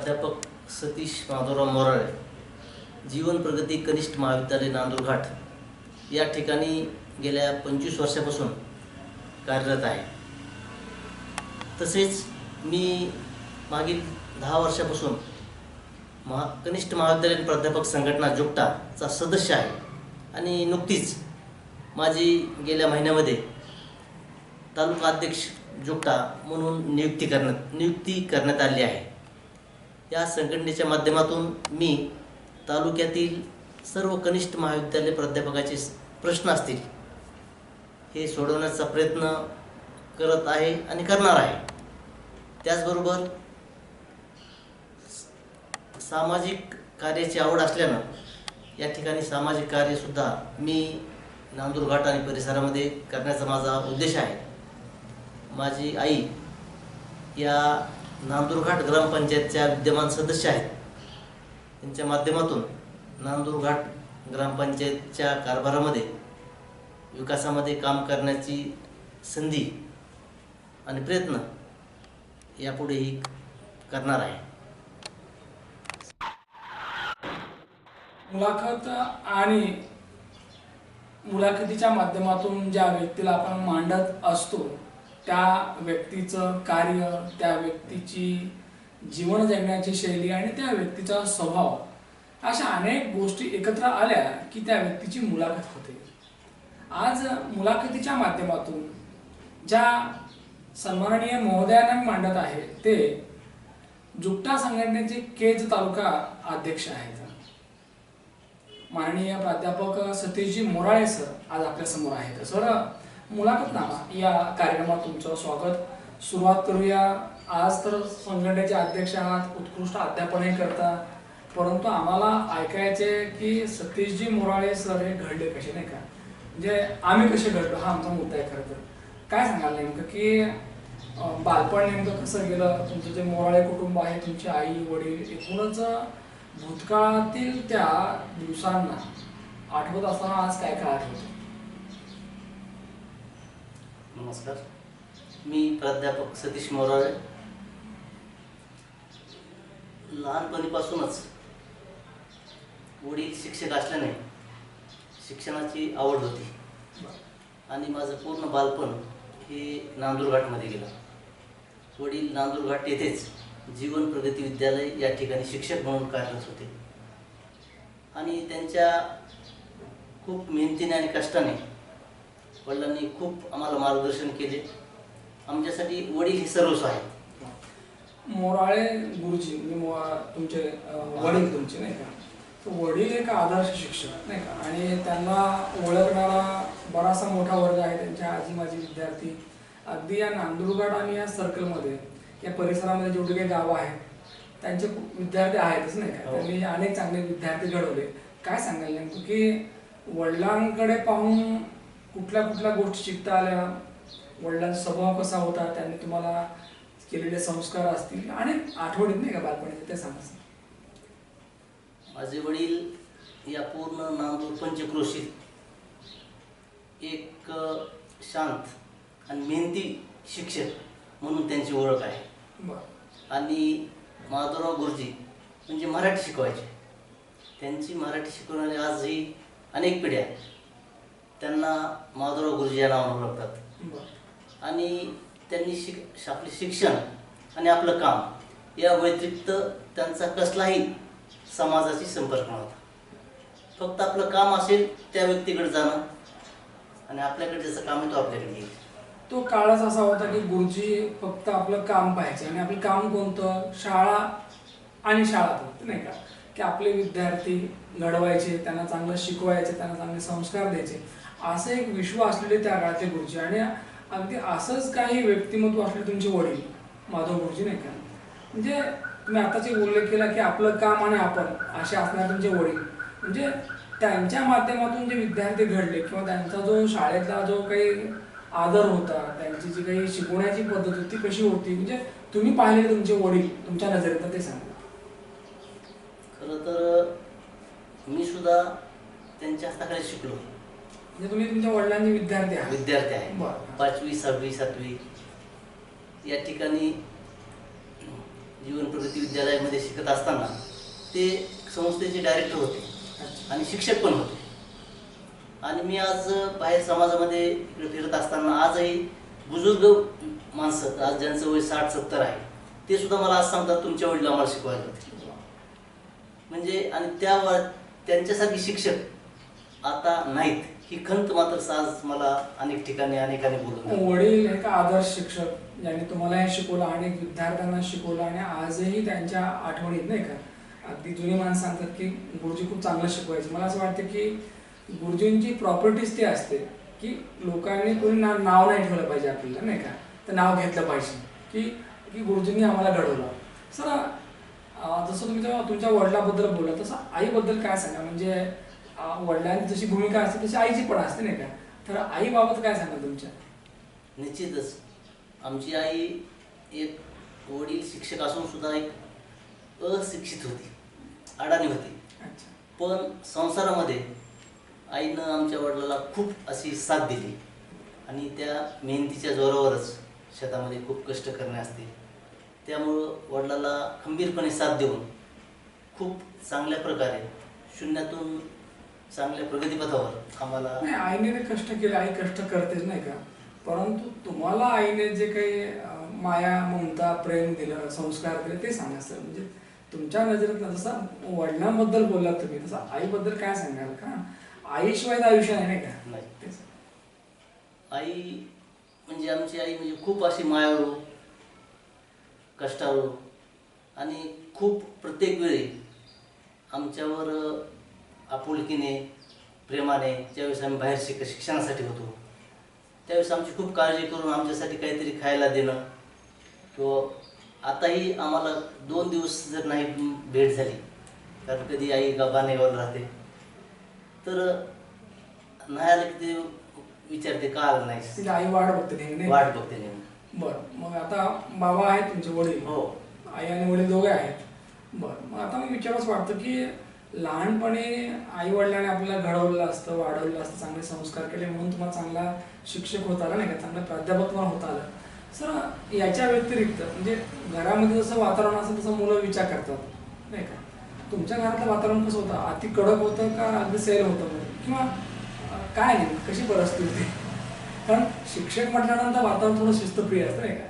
प्राध्यापक सतीश माधवराव मोराळे जीवन प्रगती कनिष्ठ महाविद्यालय नांदूरघाट या ठिकाणी गेल्या पंचवीस वर्षापासून कार्यरत आहे. तसेच मी मागील दहा वर्षापासून महा कनिष्ठ महाविद्यालयीन प्राध्यापक संघटना जुगटाचा सदस्य आहे. आणि नुकतीच माझी गेल्या महिन्यामध्ये तालुका अध्यक्ष जुगटा म्हणून नियुक्ती करण्यात नियुक्ती करण्यात आली आहे. या संघटनेच्या माध्यमातून मी तालुक्यातील सर्व कनिष्ठ महाविद्यालय प्राध्यापकाचे प्रश्न असतील हे सोडवण्याचा प्रयत्न करत आहे आणि करणार आहे. त्याचबरोबर सामाजिक कार्याची आवड असल्यानं या ठिकाणी सामाजिक कार्यसुद्धा मी नांदूरघाट आणि परिसरामध्ये करण्याचा माझा उद्देश आहे. माझी आई या नांदूरघाट ग्रामपंचायतच्या विद्यमान सदस्य आहेत. त्यांच्या माध्यमातून नांदूरघाट ग्रामपंचायतच्या कारभारामध्ये विकासामध्ये काम करण्याची संधी आणि प्रयत्न यापुढेही करणार आहे. मुलाखत आणि मुलाखतीच्या माध्यमातून ज्या व्यक्तीला आपण मांडत असतो त्या व्यक्तीचं कार्य त्या व्यक्तीची जीवन जगण्याची शैली आणि त्या व्यक्तीचा स्वभाव अशा अनेक गोष्टी एकत्र आल्या की त्या व्यक्तीची मुलाखत होते. आज मुलाखतीच्या माध्यमातून ज्या सन्माननीय महोदयांना मांडत आहे ते जुगटा संघटनेचे केज तालुका अध्यक्ष आहेत. माननीय प्राध्यापक सतीशजी मोराळे सर आज आपल्यासमोर आहेत. सर मुलाखतनामा या कार्यक्रमात तुमचं स्वागत. सुरुवात करूया. आज तर संघटनेचे अध्यक्ष आहात उत्कृष्ट अध्यापनही करता परंतु आम्हाला ऐकायचे की सतीशजी मोराळे सर हे घडले कसे नाही का? म्हणजे आम्ही कसे घडलो हा आमचा मुद्दा आहे खरं तर. काय सांगाल नेमकं की बालपण नेमकं कसं गेलं? तुमचं जे मोराळे कुटुंब आहे तुमची आई वडील एकूणच भूतकाळातील त्या दिवसांना आठवत असताना आज काय काय आठवतं नमस्कार. मी प्राध्यापक सतीश मोराळे. लहानपणीपासूनच वडील शिक्षक असल्याने शिक्षणाची आवड होती. आणि माझं पूर्ण बालपण हे नांदूरघाटमध्ये गेलं. वडील नांदूरघाट येथेच जीवन प्रगती विद्यालय या ठिकाणी शिक्षक म्हणून कार्यरत होते. आणि त्यांच्या खूप मेहनतीने आणि कष्टाने वडिलांनी खूप आम्हाला मार्गदर्शन केले. आमच्यासाठी वडील हे सर्वस्व आहेत. मोराळे गुरुजी म्हणजे मो- तुमचे अं, वडील तुमचे नाही का? वडील एक आदर्श शिक्षक नाही का? आणि त्यांना ओळखणारा बराचसा मोठा वर्ग आहे त्यांच्या आजी माझी विद्यार्थी. अगदी या नांदुरघाट आणि या सर्कलमध्ये या परिसरामध्ये जेवढे काही गावं आहेत त्यांचे खूप विद्यार्थी आहेतच नाही का? हो. त्यांनी अनेक चांगले विद्यार्थी घडवले. काय सांगाल नेमकं की वडिलांकडे पाहून कुठल्या कुठल्या गोष्टी शिकता आल्या? वडिलांचा स्वभाव कसा होता? त्यांनी तुम्हाला केलेले संस्कार असतील? आणि आठवणीत नाही का बालपणीचे ते सांगा सर. माझे वडील या पूर्ण नांदूर पंचक्रोशीत एक शांत आणि मेहनती शिक्षक म्हणून त्यांची ओळख आहे. आणि माधवराव गुरुजी म्हणजे मराठी शिकवायचे. त्यांची मराठी शिकवणारे आजही अनेक पिढ्या त्यांना माधवराव गुरुजी या नावाने ओळखतात. आणि त्यांनी शिक आपले शिक्षण आणि आपलं काम या व्यतिरिक्त त्यांचा कसलाही समाजाशी संपर्क नव्हता. फक्त आपलं काम असेल त्या व्यक्तीकडे जाणं आणि आपल्याकडे ज्याचं काम आहे तो आपल्याकडे येईल तो काळच असा होता की गुरुजी फक्त आपलं काम पाहायचे आणि आपलं काम कोणतं? शाळा आणि शाळा फक्त नाही का? की आपले विद्यार्थी घडवायचे त्यांना चांगलं शिकवायचे त्यांना चांगले संस्कार द्यायचे. असं एक विश्व असलेले त्या काळाचे गुरुजी. आणि अगदी असंच काही व्यक्तिमत्व असले तुमचे वडील माधव गुरुजी नाही का? म्हणजे तुम्ही आताचे उल्लेख केला की आपलं काम आणि आपण असे असणारे तुमचे वडील. म्हणजे त्यांच्या माध्यमातून जे विद्यार्थी घडले किंवा त्यांचा जो शाळेतला जो काही आदर होता त्यांची जी काही शिकवण्याची पद्धत होती ती कशी होती? म्हणजे तुम्ही पाहिले तुमचे वडील? तुमच्या नजरेत ते सांगा. खरं तर मी सुद्धा त्यांच्या हाताखाली शिकलो म्हणजे तुम्ही तुमच्या वडिलांचे विद्यार्थी आहात. विद्यार्थी आहे. बरं. पाचवी सहावी सातवी. या ठिकाणी जीवन प्रगती विद्यालयामध्ये शिकत असताना ते संस्थेचे डायरेक्टर होते आणि शिक्षक पण होते. आणि मी आज बाहेर समाजामध्ये इकडे फिरत असताना आजही बुजुर्ग माणसं आज ज्यांचं वय साठ सत्तर आहे ते सुद्धा मला आज सांगतात तुमच्या वडील आम्हाला शिकवायला होते म्हणजे आणि त्या वा- त्यांच्यासारखे शिक्षक आता नाहीत. ही खंत मात्र आज मला अनेक ठिकाणी अनेकांनी बोलून वडील एक आदर्श शिक्षक? ज्यांनी तुम्हाला हे शिकवलं अनेक विद्यार्थ्यांना शिकवलं आणि आजही त्यांच्या आठवणीत नाही का? अगदी जुनी माणसं सांगतात की गुरुजी खूप चांगलं शिकवायचे. मला असं वाटतं की गुरुजींची प्रॉपर्टीज ती असते की लोकांनी कोणी ना नाव नाही ठेवलं पाहिजे आपल्याला नाही का? तर नाव घेतलं पाहिजे की की गुरुजींनी आम्हाला घडवलं. सर जसं तुम्ही जेव्हा तुमच्या वडिलाबद्दल बोला तसं आईबद्दल काय सांगा? म्हणजे वडिलांची जशी भूमिका असते तशी आईची पण असते नाही का? तर आईबाबत काय सांगा तुमच्या? निश्चितच. आमची आई एक वडील शिक्षक असून सुद्धा एक अशिक्षित होती अडाणी होती. पण संसारामध्ये आईनं आमच्या वडिलाला खूप अशी साथ दिली. आणि त्या मेहनतीच्या जोरावरच शेतामध्ये खूप कष्ट करणे असते. त्यामुळं वडिलाला खंबीरपणे साथ देऊन खूप चांगल्या प्रकारे शून्यातून चांगल्या प्रगतीपथावर आम्हाला नाही आईने कष्ट केले आई कष्ट करतेच नाही का? परंतु तुम्हाला आईने जे काही माया ममता प्रेम दिलं संस्कार दिले ते सांगा सर. म्हणजे तुमच्या नजरेत जसं वडिलांबद्दल बोललात तुम्ही तसं आईबद्दल काय सांगाल का? आईशिवाय आयुष्य आहे नाही का? नाही. तेच. आई म्हणजे आमची आई म्हणजे खूप अशी मायाळू कष्टाळू आणि खूप प्रत्येक वेळी आमच्यावर आपुलकीने प्रेमाने ज्यावेळेस आम्ही बाहेर शिक शिक्षणासाठी होतो त्यावेळेस आमची खूप काळजी करून आमच्यासाठी काहीतरी खायला देणं. किंवा आताही आम्हाला दोन दिवस जर नाही भेट झाली कारण कधी आई गावाने गावाला राहते. तर नाही आलं की ते विचारते का आलं नाही आई वाट बघते नेहमी? वाट बघते नेहमी. बरं मग आता बाबा आहेत तुमचे वडील. हो. आई आणि वडील दोघे आहेत. बरं मग आता मी विचारच वाटतं की लहानपणी आई वडिलांनी आपल्याला घडवलेलं असतं वाढवलेलं असतं चांगले संस्कार केले म्हणून तुम्हाला चांगला शिक्षक होता आला नाही का? चांगला प्राध्यापक पण होता आला. सर याच्या व्यतिरिक्त म्हणजे घरामध्ये जसं वातावरण असेल तसं मुलं विचार करतात नाही का? तुमच्या घरातलं वातावरण कसं होतं? अति कडक होतं का अगदी सैल होतं किंवा काय नाही कशी परिस्थिती होती? कारण शिक्षक म्हटल्यानंतर वातावरण थोडं शिस्तप्रिय असतं नाही का?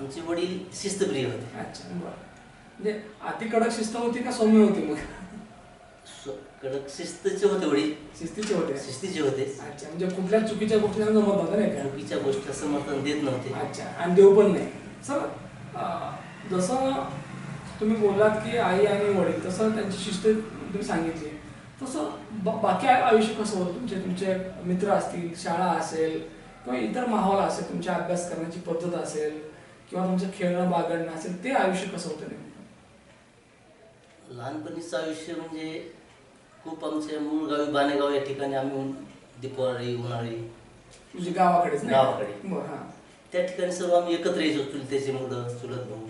आमचे वडील शिस्तप्रिय होते. अच्छा बरं. म्हणजे अति कडक शिस्त होती का सौम्य होती मग? कडक शिस्तचे होते वडील. शिस्तीचे होते. शिस्तीचे होते. अच्छा म्हणजे कुठल्या चुकीच्या गोष्टी जमत नव्हतं नाही का? चुकीच्या गोष्टी समर्थन देत नव्हते. अच्छा आणि देव पण नाही. सर जसं तुम्ही बोललात की आई आणि वडील तसं त्यांची शिस्त तुम्ही सांगितली. तसं ब- बाकी आयुष्य कसं होतं तुमचे तुमचे मित्र असतील शाळा असेल किंवा इतर माहोल असेल तुमच्या अभ्यास करण्याची पद्धत असेल किंवा तुमचं खेळणं बागडणं असेल ते आयुष्य कसं होतं लहानपणीचं आयुष्य म्हणजे खूप आमच्या मूळ गावी बाणेगाव या ठिकाणी आम्ही दीपावली उन्हाळी. म्हणजे गावाकडेच नाही? गावाकडे. बरं हां. त्या ठिकाणी सर्व आम्ही एकत्र यायचो चुलत्याची मुलं चुलत भाऊ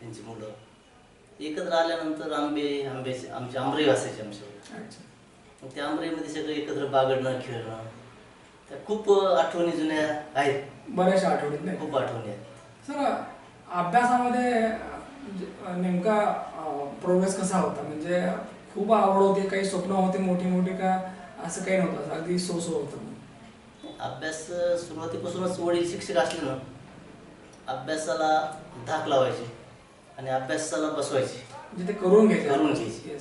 त्यांची मुलं. एकत्र आल्यानंतर आंबे आंब्याचे आमचे आंबरे असायचे आमच्यावर. अच्छा. मग त्या आंबरेमध्ये सगळं एकत्र बागडणं खेळणं. त्या खूप आठवणी जुन्या आहेत. बऱ्याचशा आठवड्यात नाही? खूप आठवणी आहेत. सर अभ्यासामध्ये म्हणजे, अं, नेमका प्रोग्रेस कसा होता? म्हणजे खूप आवड होती काही स्वप्न होते मोठी मोठी का असं काही नव्हतं. अगदी सो सो होतं. अभ्यास सुरुवातीपासूनच वडील शिक्षक असले ना अभ्यासाला धाक लावायचे आणि अभ्यासाला बसवायचे. म्हणजे ते करून घ्यायचे. करून घ्यायचे.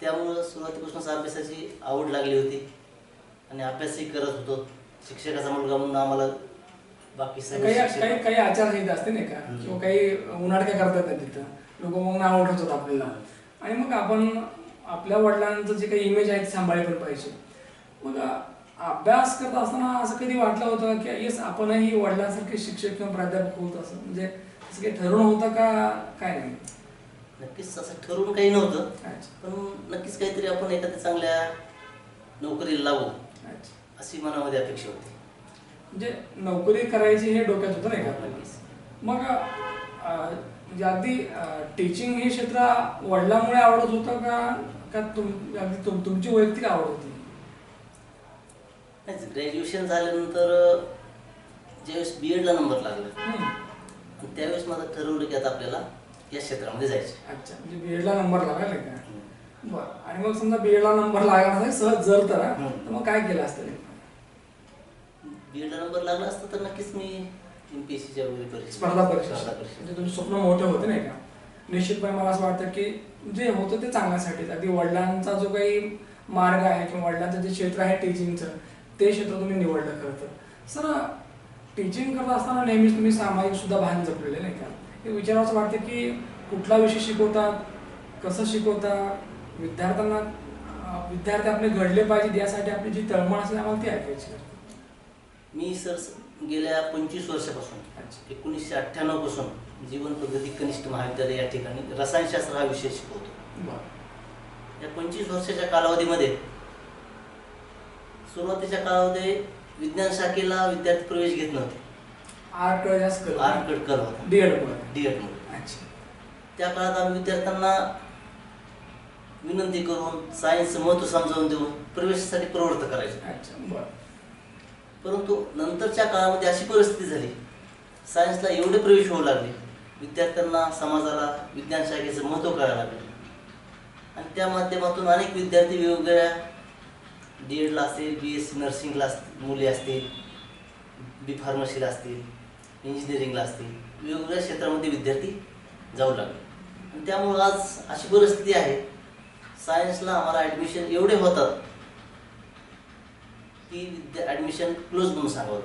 त्यामुळं सुरुवातीपासूनच अभ्यासाची आवड लागली होती आणि अभ्यासही करत होतो. शिक्षकाचा मुलगा म्हणून आम्हाला बाकी काही काही काही आचारसंहिता असते नाही का. किंवा काही उन्हाळक्या करतात तिथं. लोक मग नाव उठवतात आपल्याला. आणि मग आपण आपल्या वडिलांचं जे काही इमेज आहे ते सांभाळले पण पाहिजे. मग अभ्यास करत असताना असं कधी वाटलं होतं की येस आपणही वडिलांसारखे शिक्षक किंवा प्राध्यापक होत असं? म्हणजे असं काही ठरवणं होतं का काय नाही? नक्कीच असं ठरवून काही नव्हतं. पण नक्कीच काहीतरी आपण एखाद्या चांगल्या नोकरीला अच्छा. अशी मनामध्ये अपेक्षा होती. म्हणजे नोकरी करायची हे डोक्यात होतं नाही का? नक्कीच. मग म्हणजे अगदी टीचिंग हे क्षेत्र वडिलांमुळे आवडत होतं का का तुम अगदी तुम- तुमची वैयक्तिक आवड होती. नाही ग्रॅज्युएशन झाल्यानंतर ज्यावेळेस बी एडला नंबर लागला. आणि त्यावेळेस माझं ठरवलं की आता आपल्याला या क्षेत्रामध्ये जायचे. अच्छा म्हणजे बी एडला नंबर लागला नाही का? बरं आणि मग समजा बी एडला नंबर लागला नाही सहज जर तर हा. तर मग काय केलं असतं नेमकं? बी एडला नंबर लागला असता तर नक्कीच मी एम पी एस सीच्या वगैरे परीक्षा. स्पर्धा परीक्षा म्हणजे तुमचे स्वप्न मोठे होते नाही का? निश्चितपणे मला असं वाटतं की जे होतं ते चांगल्यासाठीच अगदी वडिलांचा जो काही मार्ग आहे किंवा वडिलांचं जे क्षेत्र आहे टीचिंगचं ते क्षेत्र तुम्ही निवडलं खरं तर. सर टीचिंग करत असताना नेहमीच तुम्ही सामाजिक सुद्धा भान जपलेले नाही का? हे विचारावंच वाटतं की कुठला विषय शिकवतात? कसं शिकवता विद्यार्थ्यांना विद्यार्थी आपले घडले पाहिजेत यासाठी आपली जी तळमळ असेल आम्हाला ती ऐकायची आहे. मी सर गेल्या पंचवीस वर्षापासून एकोणीसशे अठ्ठ्याण्णवपासून जीवन पद्धती कनिष्ठ महाविद्यालय या ठिकाणी रसायनशास्त्र हा विषय शिकवतो. या पंचवीस वर्षाच्या कालावधीमध्ये सुरुवातीच्या कालावधी विज्ञान शाखेला विद्यार्थी प्रवेश घेत नव्हते. आर्ट होता. अच्छा. त्या काळात आम्ही विद्यार्थ्यांना विनंती करून सायन्सचं महत्त्व समजावून देऊन प्रवेशासाठी प्रवृत्त करायचो. परंतु नंतरच्या काळामध्ये अशी परिस्थिती झाली. सायन्सला एवढे प्रवेश होऊ लागले. विद्यार्थ्यांना समाजाला विज्ञान शाखेचं महत्त्व कळायला लागले. आणि त्या माध्यमातून अनेक विद्यार्थी वेगवेगळ्या डी एडला असेल बी एस सी नर्सिंगला अस- मुले असतील बी फार्मसीला असतील इंजिनिअरिंगला असतील वेगवेगळ्या क्षेत्रामध्ये विद्यार्थी जाऊ लागले. आणि त्यामुळं आज अशी परिस्थिती आहे. सायन्सला आम्हाला ॲडमिशन एवढे होतात की विद्या ॲडमिशन क्लोज म्हणून सांगावं.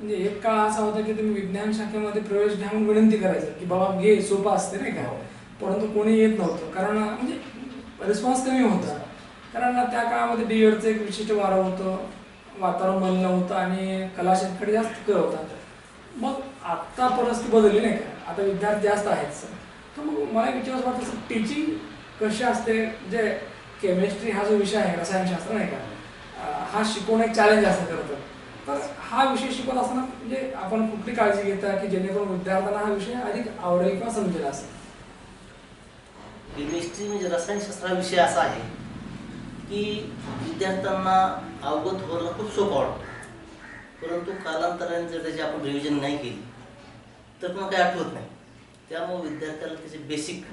म्हणजे एक काळ असा होता की तुम्ही विज्ञान शाखेमध्ये प्रवेश घ्या म्हणून विनंती करायचं की बाबा घे सोपं असते नाही का? हो. परंतु कोणी येत नव्हतं. कारण म्हणजे रिस्पॉन्स कमी होता. कारण त्या काळामध्ये डी एडचं एक विशिष्ट वारं होतं. वातावरण बनलं होतं आणि कला क्षेत्राकडे जास्त कर होता. मग आत्ता परिस्थिती बदलली नाही का? आता विद्यार्थी जास्त आहेत. सर तर मग मला विचारायचं वाटतं टीचिंग कशी असते? म्हणजे केमिस्ट्री हा जो विषय आहे रसायनशास्त्र नाही का? हा शिकवणं एक चॅलेंज असतं खरं तर तर हा विषय शिकवत असताना म्हणजे आपण कुठली काळजी घेता की जेणेकरून विद्यार्थ्यांना हा विषय अधिक आवडेल किंवा समजेल असं? केमिस्ट्री म्हणजे रसायनशास्त्र विषय असा आहे की विद्यार्थ्यांना अवगत होणं खूप सोपं वाटतं. परंतु कालांतराने जर त्याची आपण रिव्हिजन नाही केली तर मग काही आठवत नाही. त्यामुळे विद्यार्थ्याला त्याचे बेसिक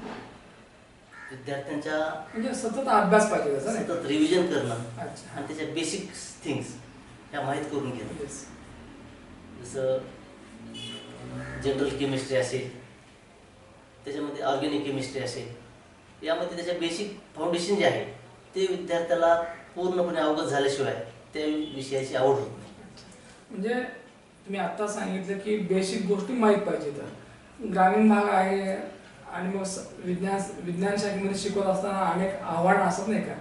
विद्यार्थ्यांच्या म्हणजे सतत अभ्यास पाहिजे त्याचा नाही सतत रिव्हिजन करणं अच्छा. आणि त्याच्या बेसिक थिंग्स ह्या माहीत करून घेणं. Yes. जसं जनरल केमिस्ट्री असेल त्याच्यामध्ये ऑर्गॅनिक केमिस्ट्री असेल यामध्ये त्याच्या बेसिक फाउंडेशन जे आहे ते विद्यार्थ्याला पूर्णपणे अवगत झाल्याशिवाय त्या विषयाची आवड होत नाही. म्हणजे तुम्ही आता सांगितलं की बेसिक गोष्टी माहीत पाहिजे तर. ग्रामीण भाग आहे आणि मग विज्ञान विज्ञान शाखेमध्ये शिकवत असताना अनेक आव्हानं असतात नाही का?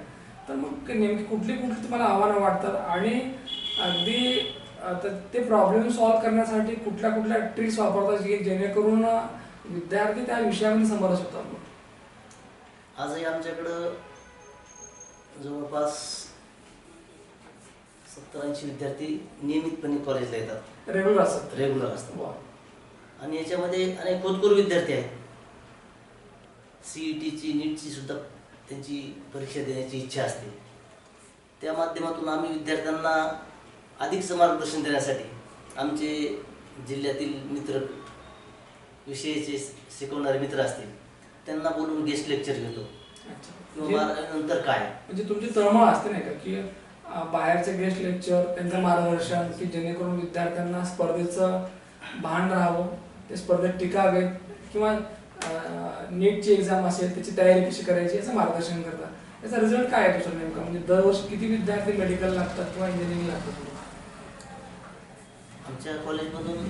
तर मग नेमकी कुठली कुठली तुम्हाला आव्हानं वाटतात? आणि अगदी तर ते प्रॉब्लेम सॉल्व्ह करण्यासाठी कुठल्या कुठल्या ट्रिक्स वापरतात की जेणेकरून विद्यार्थी त्या विषयामध्ये समरस होतात मग आजही आमच्याकडं जवळपास सत्तर ऐंशी विद्यार्थी नियमितपणे कॉलेजला येतात. रेग्युलर असतात. रेग्युलर असतात. आणि याच्यामध्ये अनेक होतकरू विद्यार्थी आहेत. सी ई टीची नीटची सुद्धा त्यांची परीक्षा देण्याची इच्छा असते. त्या माध्यमातून आम्ही विद्यार्थ्यांना अधिकचं मार्गदर्शन देण्यासाठी आमचे जिल्ह्यातील मित्र विषयाचे शिकवणारे मित्र असतील त्यांना बोलून गेस्ट लेक्चर घेतो. किंवा बारावीनंतर काय? म्हणजे तुमची तळमळ असते नाही का की बाहेरचे गेस्ट लेक्चर त्यांचं मार्गदर्शन की जेणेकरून विद्यार्थ्यांना स्पर्धेचं भान राहावं ते स्पर्धेत टिकावेत किंवा नीटची एक्झाम असेल त्याची तयारी कशी करायची याचं मार्गदर्शन करतात. याचा रिझल्ट काय आहे तुझं नेमका? म्हणजे दरवर्षी किती विद्यार्थी मेडिकल लागतात किंवा इंजिनिअरिंग लागतात आमच्या कॉलेजमधून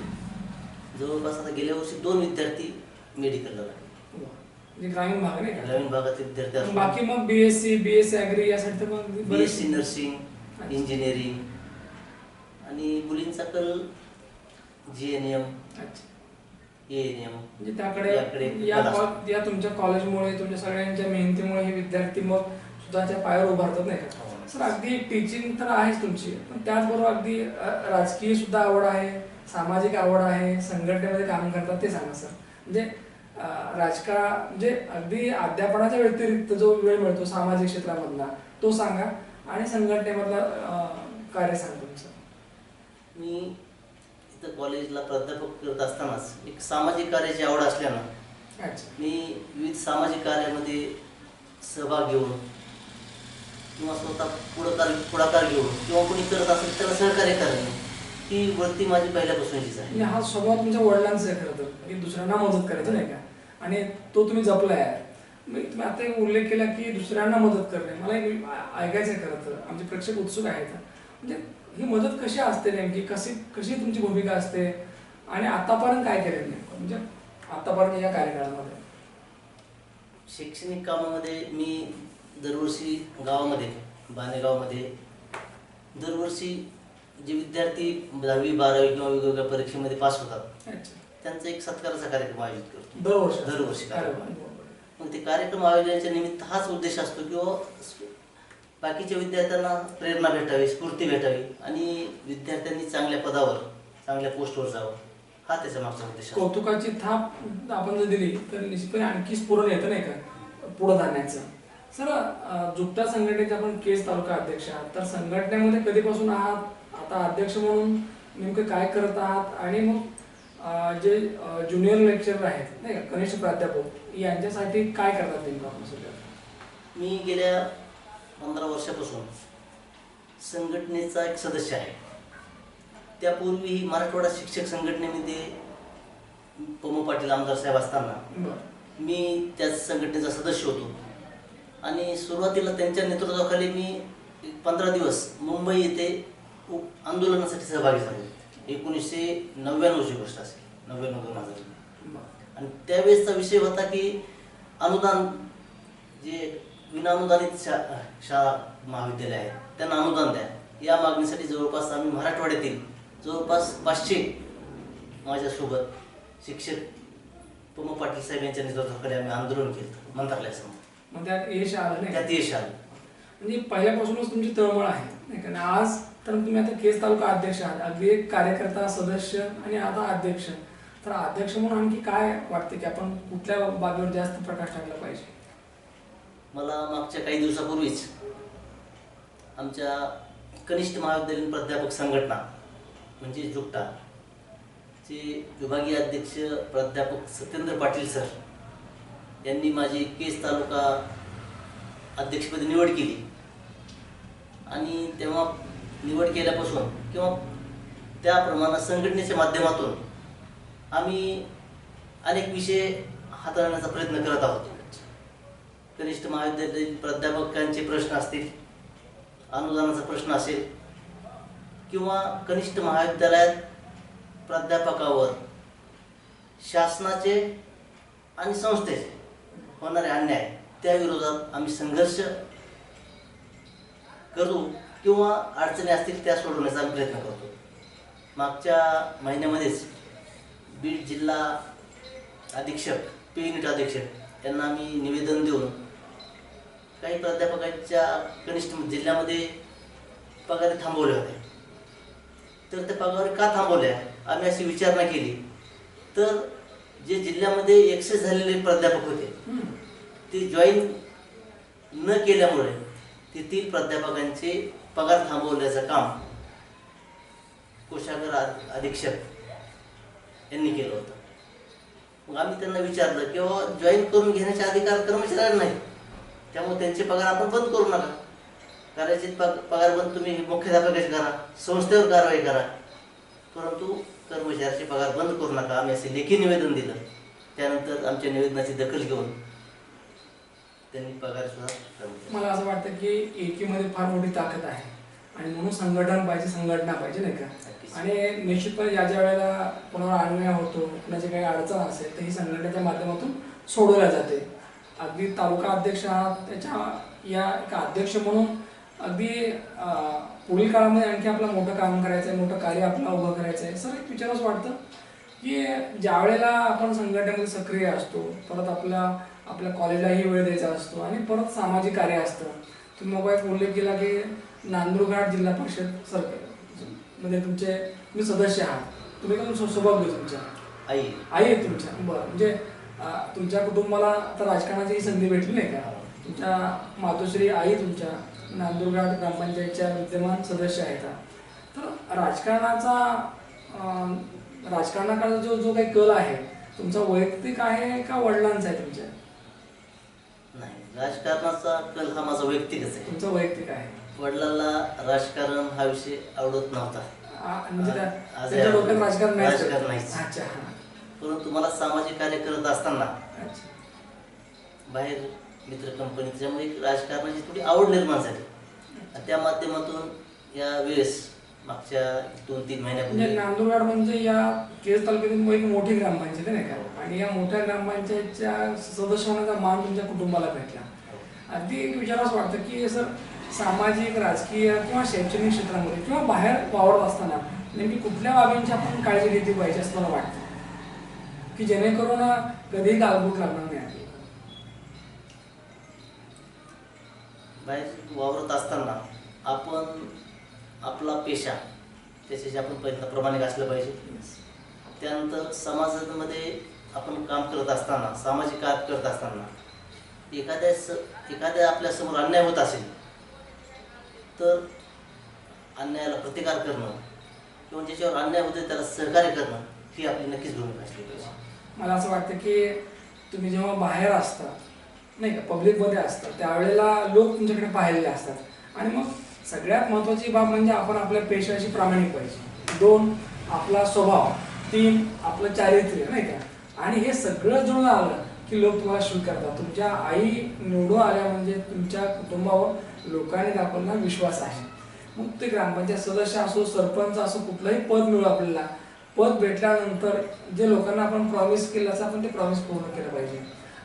जवळपास आता गेल्या वर्षी दोन विद्यार्थी मेडिकलला लागले. म्हणजे ग्रामीण भाग नाही का? ग्रामीण भागातील विद्यार्थी असून बाकी मग बीएससी बीएससी ॲग्री यासाठी तर मग बी एस बरेचसे- सी नर्सिंग. इंजिनिअरिंग आणि मुलींचा कल जी एन एम अच्छा. म्हणजे याकडे त्याकडे या या तुमच्या कॉलेजमुळे तुमच्या सगळ्यांच्या मेहनतीमुळे हे विद्यार्थी मग स्वतःच्या पायावर उभारतात नाही का? हो. सर अगदी टीचिंग तर आहेच तुमची. पण त्याचबरोबर अगदी राजकीय सुद्धा आवड आहे सामाजिक आवड आहे संघटनेमध्ये काम करतात ते सांगा सर. म्हणजे राजकारण म्हणजे अगदी अध्यापनाच्या व्यतिरिक्त जो वेळ मिळतो सामाजिक क्षेत्रामधला तो सांगा. आणि संघटनेमधला कार्य सांगा तुमचं. मी इथं कॉलेजला प्राध्यापक करत असतानाच एक सामाजिक कार्याची आवड असल्यानं अच्छा. मी विविध सामाजिक कार्यामध्ये सहभाग घेऊन किंवा स्वतः पुढाकार पुढाकार घेऊन किंवा कोणी करत असेल त्याला सहकार्य करणे ही वृत्ती माझी पहिल्यापासूनचीच आहे. म्हणजे हा स्वभाव तुमच्या वडिलांचा खरं तर. की दुसऱ्यांना मदत करायचं नाही का? आणि तो तुम्ही जपलाय. मी तुम्ही आता उल्लेख केला की दुसऱ्यांना मदत करणे. मला ऐकायचं आहे खरं तर. आमचे प्रेक्षक उत्सुक आहेत. म्हणजे ही मदत कशी असते नेमकी? कशी कशी तुमची भूमिका असते? आणि आतापर्यंत काय केलं नेमकं? म्हणजे आतापर्यंत या कार्यकाळामध्ये. शैक्षणिक कामामध्ये मी दरवर्षी गावामध्ये बाणेगावमध्ये दरवर्षी जे विद्यार्थी दहावी बारावी किंवा वेगवेगळ्या परीक्षेमध्ये पास होतात त्यांचा एक सत्काराचा कार्यक्रम आयोजित करतो. दरवर्षी. दरवर्षी कार्यक्रम. मग ते कार्यक्रम आयोजनाच्या निमित्त हाच उद्देश असतो किंवा बाकीच्या विद्यार्थ्यांना प्रेरणा भेटावी स्फूर्ती भेटावी आणि विद्यार्थ्यांनी चांगल्या पदावर चांगल्या पोस्टवर जावं. हा त्याच्या मागचा उद्देश कौतुकाची थाप आपण जर दिली तर निश्चितपणे आणखी स्फुरण येतं नाही का? पुढं जाण्याचं सर अं, जुगटा संघटनेचे आपण केस तालुका अध्यक्ष आहात. तर संघटनेमध्ये कधीपासून आहात? आता अध्यक्ष म्हणून नेमकं काय करत आहात? आणि मग अं, जे ज्युनियर लेक्चरर आहेत नाही का? कनिष्ठ प्राध्यापक यांच्यासाठी काय करतात नेमकं आपण सध्या? मी गेल्या पंधरा वर्षापासून संघटनेचा एक सदस्य आहे. त्यापूर्वी मराठवाडा शिक्षक संघटनेमध्ये पमो पाटील आमदार साहेब असताना मी त्याच संघटनेचा सदस्य होतो. आणि सुरुवातीला त्यांच्या नेतृत्वाखाली मी एक पंधरा दिवस मुंबई येथे आंदोलनासाठी सहभागी झालो. एकोणीसशे नव्याण्णवची गोष्ट असेल. नव्याण्णव दोन हजार. आणि त्यावेळेसचा विषय होता की अनुदान जे विनानुदानित शा शाळा महाविद्यालय आहेत. त्यांना अनुदान द्या. या मागणीसाठी जवळपास आम्ही मराठवाड्यातील जवळपास पाचशे माझ्यासोबत शिक्षक पम पाटील साहेब यांच्या नेतृत्वाखाली आम्ही आंदोलन केलं मंत्रालयासमोर. मग त्यात यश आलं? त्यात यश आलं. म्हणजे पहिल्यापासूनच तुमची तळमळ आहे नाही आज तर तुम्ही आता केस तालुका अध्यक्ष आहात अगदी एक कार्यकर्ता सदस्य आणि आता अध्यक्ष. तर अध्यक्ष म्हणून आणखी काय वाटते की आपण कुठल्या बाबीवर जास्त प्रकाश टाकला पाहिजे? मला मागच्या काही दिवसापूर्वीच आमच्या कनिष्ठ महाविद्यालयीन प्राध्यापक संघटना म्हणजे जुगटा चे विभागीय अध्यक्ष प्राध्यापक सत्येंद्र पाटील सर यांनी माझी केस तालुका अध्यक्षपदी निवड केली. आणि तेव्हा निवड केल्यापासून किंवा त्याप्रमाणे संघटनेच्या माध्यमातून आम्ही अनेक विषय हाताळण्याचा प्रयत्न करत आहोत. कनिष्ठ महाविद्यालयीन प्राध्यापकांचे प्रश्न असतील अनुदानाचा प्रश्न असेल किंवा कनिष्ठ महाविद्यालयात प्राध्यापकावर शासनाचे आणि संस्थेचे होणारे अन्याय त्या विरोधात आम्ही संघर्ष करू किंवा अडचणी असतील त्या सोडवण्याचा आम्ही प्रयत्न करतो. मागच्या महिन्यामध्येच बीड जिल्हा अधीक्षक पी अधीक्षक यांना आम्ही निवेदन देऊन काही प्राध्यापकांच्या कनिष्ठ जिल्ह्यामध्ये पगारी थांबवल्या होत्या तर त्या पगारी का थांबवल्या? आम्ही अशी विचारणा केली. तर जे जिल्ह्यामध्ये एक्सेस झालेले प्राध्यापक होते. ते जॉईन न केल्यामुळे तेथील प्राध्यापकांचे पगार थांबवल्याचं काम कोषागार अध- अधीक्षक यांनी केलं होतं. मग आम्ही त्यांना विचारलं की बाबा जॉईन करून घेण्याचे अधिकार कर्मचाऱ्यांना नाही त्यामुळे त्यांचे पगार आपण बंद करू नका. करायचे पग पगार बंद तुम्ही मुख्याध्यापकाचे करा संस्थेवर कारवाई करा. परंतु कर्मचाऱ्याचे पगार बंद करू नका. आम्ही असे लेखी निवेदन दिलं. त्यानंतर आमच्या निवेदनाची दखल घेऊन त्यांनी पगार सुद्धा. मला असं वाटतं की एकीमध्ये फार मोठी ताकद आहे. आणि म्हणून संघटन पाहिजे संघटना पाहिजे नाही का. आणि निश्चितपणे ज्या ज्या वेळेला कोणावर अन्याय होतो कुणाची काही अडचण असेल तर ही संघटनेच्या माध्यमातून सोडवल्या जाते. अगदी तालुका अध्यक्ष आहात त्याच्या या एक अध्यक्ष म्हणून अगदी पुढील काळामध्ये आणखी आपलं मोठं काम करायचं आहे मोठं कार्य आपलं उभं करायचं आहे सर एक विचार असं वाटतं की ज्या वेळेला आपण संघटनेमध्ये सक्रिय असतो परत आपल्या आपल्या कॉलेजलाही वेळ द्यायचा असतो आणि परत सामाजिक कार्य असतं तुम्ही मग एक उल्लेख केला की नांदुरघाट जिल्हा परिषद सरकारमध्ये तुमचे तुम्ही सदस्य आहात. तुम्ही पण सौ- सौभाग्य तुमच्या. आई. आई आहे तुमच्या. बरं. म्हणजे तुमच्या कुटुंबाला आता राजकारणाची संधी भेटली नाही का? तुमच्या मातोश्री आई तुमच्या नांदुरघाट ग्रामपंचायतच्या विद्यमान सदस्य आहेत. तर राजकारणाचा राजकारणाकडे जो जो काही कल आहे तुमचा वैयक्तिक आहे का वडिलांचा आहे तुमच्या? नाही राजकारणाचा कल हा माझा वैयक्तिकच आहे. तुमचा वैयक्तिक आहे. वडिलांना राजकारण हा विषय आवडत नव्हता. म्हणजे डोक्यात राजकारण नाही परंतु मला सामाजिक कार्य करत असताना बाहेर मित्र कंपनी त्याच्यामुळे राजकारणाची थोडी आवड निर्माण झाली. त्या माध्यमातून या वेळेस मागच्या दोन तीन महिन्यापूर्वी नांदुरबाड म्हणजे या केस तालुक्यातील एक मोठी ग्रामपंचायत आहे नाही का? आणि या मोठ्या ग्रामपंचायतच्या सदस्य होण्याचा मान तुमच्या कुटुंबाला भेटला. अगदी विचारावंच वाटतं की सर सामाजिक राजकीय किंवा शैक्षणिक क्षेत्रामध्ये किंवा बाहेर वावरत असताना नेमकी कुठल्या बाबींची आपण काळजी घेतली पाहिजे असं मला वाटतं? की जेणेकरून कधीही गालबोट लागणार नाही. बाहेर वावरत असताना आपण आपला पेशा त्याच्याशी आपण पहिल्यांदा प्रामाणिक असलं पाहिजे. त्यानंतर समाजामध्ये आपण काम करत असताना सामाजिक कार्य करत असताना एखाद्या स एखाद्या आपल्यासमोर अन्याय होत असेल तर अन्यायाला प्रतिकार करणं किंवा ज्याच्यावर अन्याय होते त्याला सहकार्य करणं ही आपली नक्कीच भूमिका असली पाहिजे. मला असं वाटतं की तुम्ही जेव्हा बाहेर असता नाही का पब्लिकमध्ये असता त्यावेळेला लोक तुमच्याकडे पाहिलेले असतात. आणि मग सगळ्यात महत्त्वाची बाब म्हणजे आपण आपल्या पेशाची प्रामाणिक पाहिजे. दोन आपला स्वभाव. तीन आपलं चारित्र्य नाही का? आणि हे सगळं जुळून आलं की लोक तुम्हाला स्वीकारतात तुमच्या आई निवडून आल्या म्हणजे तुमच्या कुटुंबावर लोकांनी दाखवलेला विश्वास आहे. मग ते ग्रामपंचायत सदस्य असो सरपंच असो कुठलंही पद मिळू आपल्याला पद भेटल्यानंतर जे लोकांना आपण प्रॉमिस केलं असं आपण ते प्रॉमिस पूर्ण केलं पाहिजे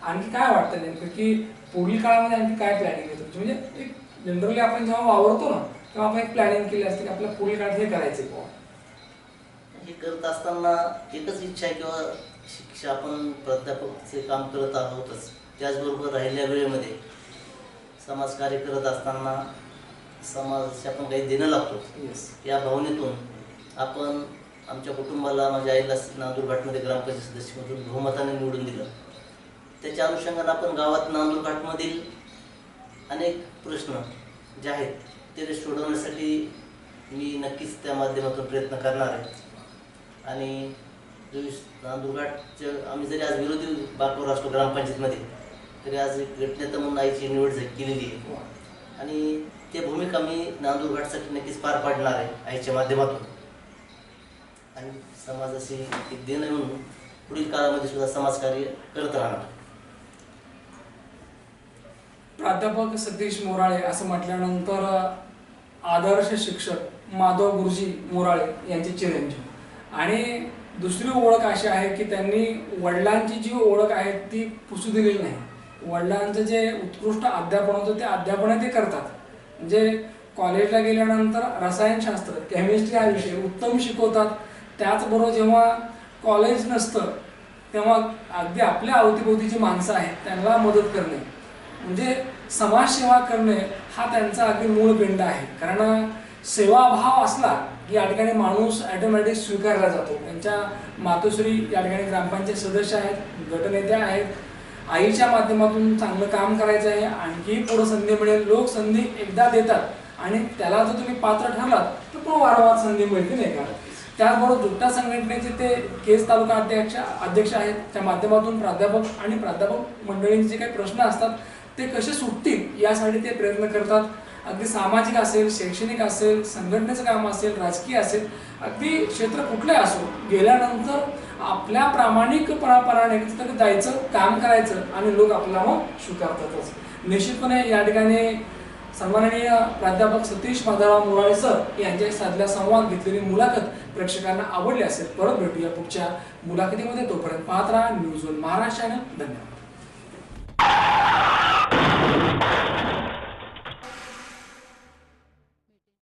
आणखी काय वाटतं नेमकं की पुढील काळामध्ये आणखी काय प्लॅनिंग आहे तुमची म्हणजे एक जनरली आपण जेव्हा वावरतो ना तेव्हा आपण एक प्लॅनिंग केली असते की आपल्या पुढील काळात हे करायचं बुवा. हे करत असताना एकच इच्छा आहे किंवा शिक्षा आपण प्राध्यापकचे काम करत आहोतच त्याचबरोबर राहिलेल्या वेळेमध्ये समाजकार्य करत असताना समाजाशी आपण काही देणं लागतो Yes. या भावनेतून आपण आमच्या कुटुंबाला माझ्या आईला नांदूर घाटमध्ये ग्रामपंचायत सदस्यमधून बहुमताने निवडून दिलं. त्याच्या अनुषंगाने आपण गावात नांदूर घाटमधील अनेक प्रश्न जे आहेत ते सोडवण्यासाठी मी नक्कीच त्या माध्यमातून प्रयत्न करणार आहे. आणि नांदुरघाटचं आम्ही जरी आज विरोधी बाकावर असतो ग्रामपंचायतमध्ये तरी आज एक गटनेता म्हणून आईची निवड केलेली आहे. आणि ते भूमिका मी नांदूरघाटसाठी नक्कीच पार पाडणार आहे आईच्या माध्यमातून. आणि समाजाशी एक देणं म्हणून पुढील काळामध्ये सुद्धा समाजकार्य करत राहणार. प्राध्यापक सतीश मोराळे असं म्हटल्यानंतर आदर्श शिक्षक माधव गुरुजी मोराळे यांचे चिरंजीव. आणि दुसरी ओळख अशी आहे की त्यांनी वडिलांची जी ओळख आहे ती पुसू दिलेली नाही. वडिलांचं जे उत्कृष्ट अध्यापन होतं ते अध्यापन ते करतात. म्हणजे कॉलेजला गेल्यानंतर रसायनशास्त्र केमिस्ट्री हा विषय उत्तम शिकवतात. त्याचबरोबर जेव्हा कॉलेज नसतं तेव्हा अगदी आपल्या अवतीभोवतीची माणसं आहेत त्यांना मदत करणे. म्हणजे समाजसेवा करणे हा त्यांचा अगदी मूळ पिंड आहे. कारण सेवाभाव असला की या ठिकाणी माणूस ॲटोमॅटिक स्वीकारला जातो. त्यांच्या मातोश्री या ठिकाणी ग्रामपंचायत सदस्य आहेत गटनेत्या आहेत. आईच्या माध्यमातून चांगलं काम करायचं आहे आणखी पुढं संधी मिळेल. लोक संधी एकदा देतात आणि त्याला जर तुम्ही पात्र ठरलात तर तो वारंवार संधी मिळते नाही का? त्याचबरोबर जुट्टा संघटनेचे ते केस तालुका अध्यक्ष अध्यक्ष आहेत. त्या माध्यमातून प्राध्यापक आणि प्राध्यापक मंडळींचे जे काही प्रश्न असतात ते कसे सुटतील यासाठी ते प्रयत्न करतात. अगदी सामाजिक असेल शैक्षणिक असेल संघटनेचं काम असेल राजकीय असेल अगदी क्षेत्र कुठले असो गेल्यानंतर आपल्या प्रामाणिकपणापणाने तिथं जायचं काम करायचं आणि लोक आपल्याला मग स्वीकारतातच. निश्चितपणे या ठिकाणी सन्माननीय प्राध्यापक सतीश माधवराव मोराळे सर यांच्या साधल्या संवाद घेतलेली मुलाखत प्रेक्षकांना आवडली असेल परत भेटूया पुढच्या मुलाखतीमध्ये. तोपर्यंत पाहत राहा न्यूज वन महाराष्ट्रानं धन्यवाद.